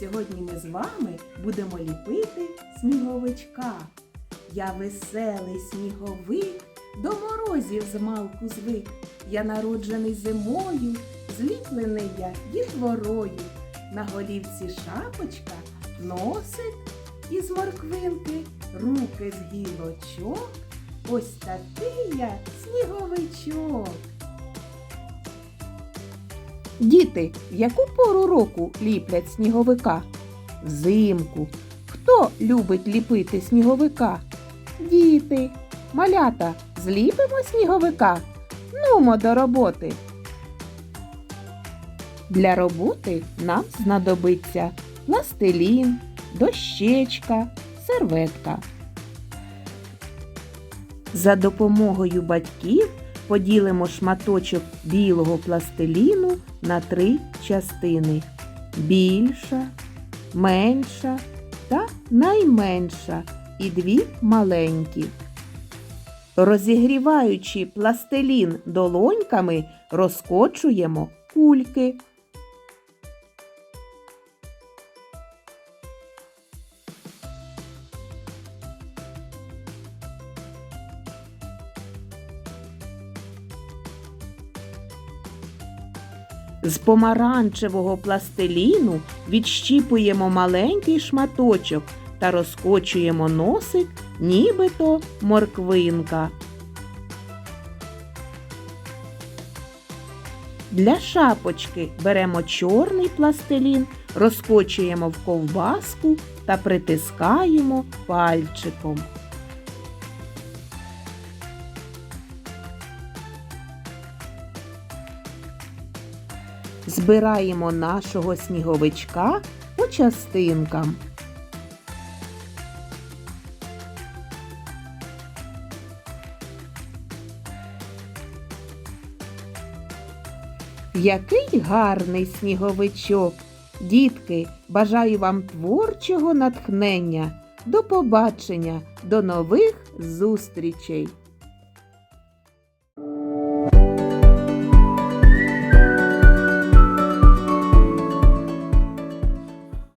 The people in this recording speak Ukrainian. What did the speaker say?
Сьогодні ми з вами будемо ліпити сніговичка. Я веселий сніговик, до морозів змалку звик. Я народжений зимою, зліплений я дітворою. На голівці шапочка, носик із морквинки, руки з гілочок. Ось такий я сніговичок. Діти, в яку пору року ліплять сніговика? Взимку. Хто любить ліпити сніговика? Діти, малята, зліпимо сніговика. Нумо до роботи. Для роботи нам знадобиться пластилін, дощечка, серветка. За допомогою батьків поділимо шматочок білого пластиліну на три частини: більша, менша та найменша і дві маленькі. Розігріваючи пластилін долоньками, розкочуємо кульки. З помаранчевого пластиліну відщіпуємо маленький шматочок та розкочуємо носик, нібито морквинка. Для шапочки беремо чорний пластилін, розкочуємо в ковбаску та притискаємо пальчиком. Збираємо нашого сніговичка по частинкам. Який гарний сніговичок! Дітки, бажаю вам творчого натхнення. До побачення, до нових зустрічей!